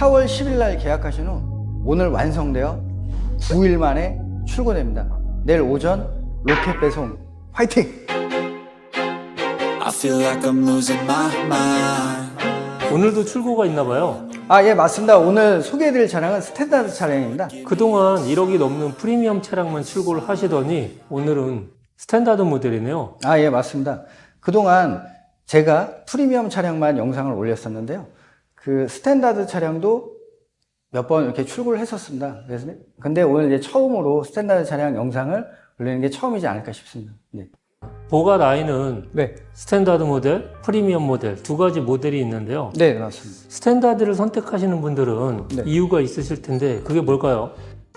4월 10일 날 계약하신 후 오늘 완성되어 9일 만에 출고됩니다. 내일 오전 로켓 배송 화이팅! I feel like I'm losing my mind. 오늘도 출고가 있나 봐요. 아, 예, 맞습니다. 오늘 소개해드릴 차량은 스탠다드 차량입니다. 그동안 1억이 넘는 프리미엄 차량만 출고를 하시더니 오늘은 스탠다드 모델이네요. 아, 예, 맞습니다. 그동안 제가 프리미엄 차량만 영상을 올렸었는데요. 그 스탠다드 차량도 몇 번 이렇게 출고를 했었습니다. 그래서 근데 오늘 이제 처음으로 스탠다드 차량 영상을 올리는 게 처음이지 않을까 싶습니다. 네. 보가 라인은 네. 스탠다드 모델, 프리미엄 모델 두 가지 모델이 있는데요. 네, 맞습니다. 스탠다드를 선택하시는 분들은 네. 이유가 있으실 텐데 그게 뭘까요?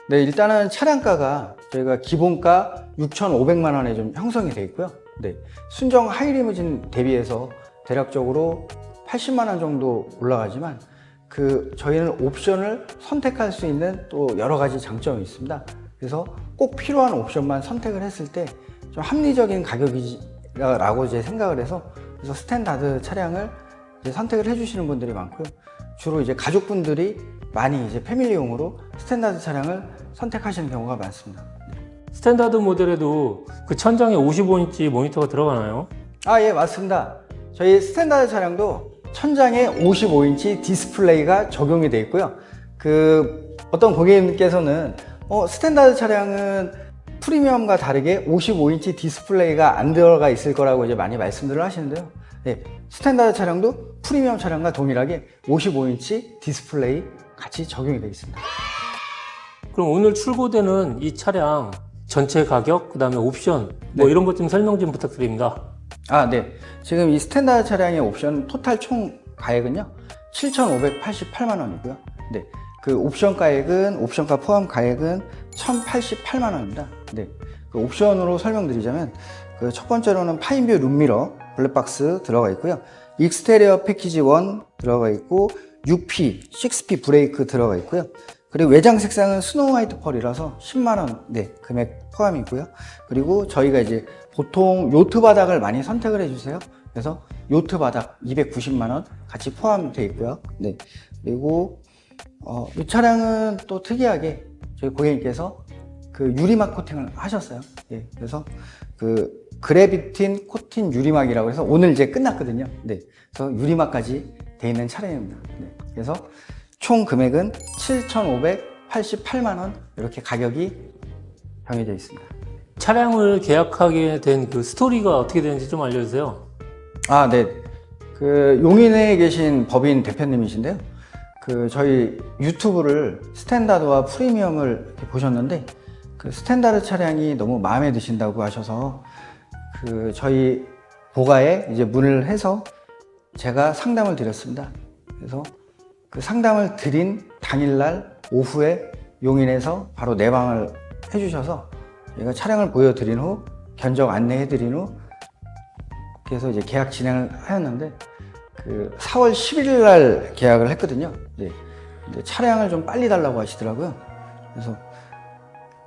네, 일단은 차량가가 저희가 기본가 6,500만 원에 좀 형성이 돼 있고요. 네. 순정 하이리무진 대비해서 대략적으로 80만 원 정도 올라가지만 그 저희는 옵션을 선택할 수 있는 또 여러 가지 장점이 있습니다. 그래서 꼭 필요한 옵션만 선택을 했을 때 좀 합리적인 가격이라고 이제 생각을 해서 그래서 스탠다드 차량을 이제 선택을 해주시는 분들이 많고요. 주로 이제 가족분들이 많이 이제 패밀리용으로 스탠다드 차량을 선택하시는 경우가 많습니다. 스탠다드 모델에도 그 천장에 55인치 모니터가 들어가나요? 아, 예, 맞습니다. 저희 스탠다드 차량도 천장에 55인치 디스플레이가 적용이 되어 있고요. 그 어떤 고객님께서는 어, 스탠다드 차량은 프리미엄과 다르게 55인치 디스플레이가 안 들어가 있을 거라고 이제 많이 말씀들을 하시는데요. 네, 스탠다드 차량도 프리미엄 차량과 동일하게 55인치 디스플레이 같이 적용이 되어 있습니다. 그럼 오늘 출고되는 이 차량 전체 가격, 그 다음에 옵션 뭐 네. 이런 것 좀 설명 좀 부탁드립니다. 아, 네. 지금 이 스탠다드 차량의 옵션 토탈 총 가액은요. 7,588만 원이고요. 네. 그 옵션 가액은 옵션가 포함 가액은 1,088만 원입니다. 네. 그 옵션으로 설명드리자면 그 첫 번째로는 파인뷰 룸미러 블랙박스 들어가 있고요. 익스테리어 패키지 1 들어가 있고 6P, 6P 브레이크 들어가 있고요. 그리고 외장 색상은 스노우 화이트 펄이라서 10만 원 네, 금액 포함이고요. 그리고 저희가 이제 보통 요트 바닥을 많이 선택을 해주세요. 그래서 요트 바닥 290만 원 같이 포함되어 있고요. 네. 그리고 어, 이 차량은 또 특이하게 저희 고객님께서 그 유리막 코팅을 하셨어요. 예, 그래서 그 그래비틴 코팅 유리막이라고 해서 오늘 이제 끝났거든요. 네, 그래서 유리막까지 돼 있는 차량입니다. 네, 그래서 총 금액은 7,588만 원 이렇게 가격이 정해져 있습니다. 차량을 계약하게 된 그 스토리가 어떻게 되는지 좀 알려주세요. 아, 네. 그 용인에 계신 법인 대표님이신데요. 그 저희 유튜브를 스탠다드와 프리미엄을 보셨는데 그 스탠다드 차량이 너무 마음에 드신다고 하셔서 그 저희 보가에 이제 문을 해서 제가 상담을 드렸습니다. 그래서 그 상담을 드린 당일날 오후에 용인에서 바로 내방을 해주셔서 제가 차량을 보여드린 후 견적 안내해드린 후 그래서 이제 계약 진행을 하였는데 그 4월 11일 날 계약을 했거든요. 이제 근데 차량을 좀 빨리 달라고 하시더라고요. 그래서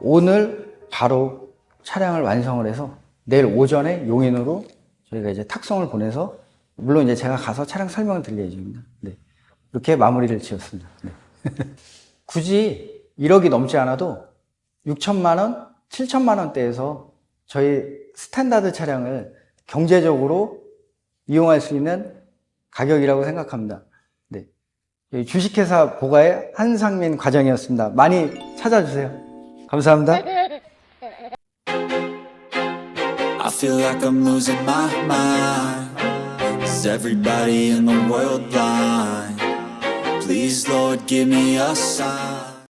오늘 바로 차량을 완성을 해서 내일 오전에 용인으로 저희가 이제 탁송을 보내서 물론 이제 제가 가서 차량 설명을 드릴 예정입니다. 네. 이렇게 마무리를 지었습니다. 네. 굳이 1억이 넘지 않아도 6천만 원, 7천만 원대에서 저희 스탠다드 차량을 경제적으로 이용할 수 있는 가격이라고 생각합니다. 네. 주식회사 보가의 한상민 과장이었습니다. 많이 찾아주세요. 감사합니다. I feel like I'm losing my mind. Is everybody in the world blind? Please, Lord, give me a sign.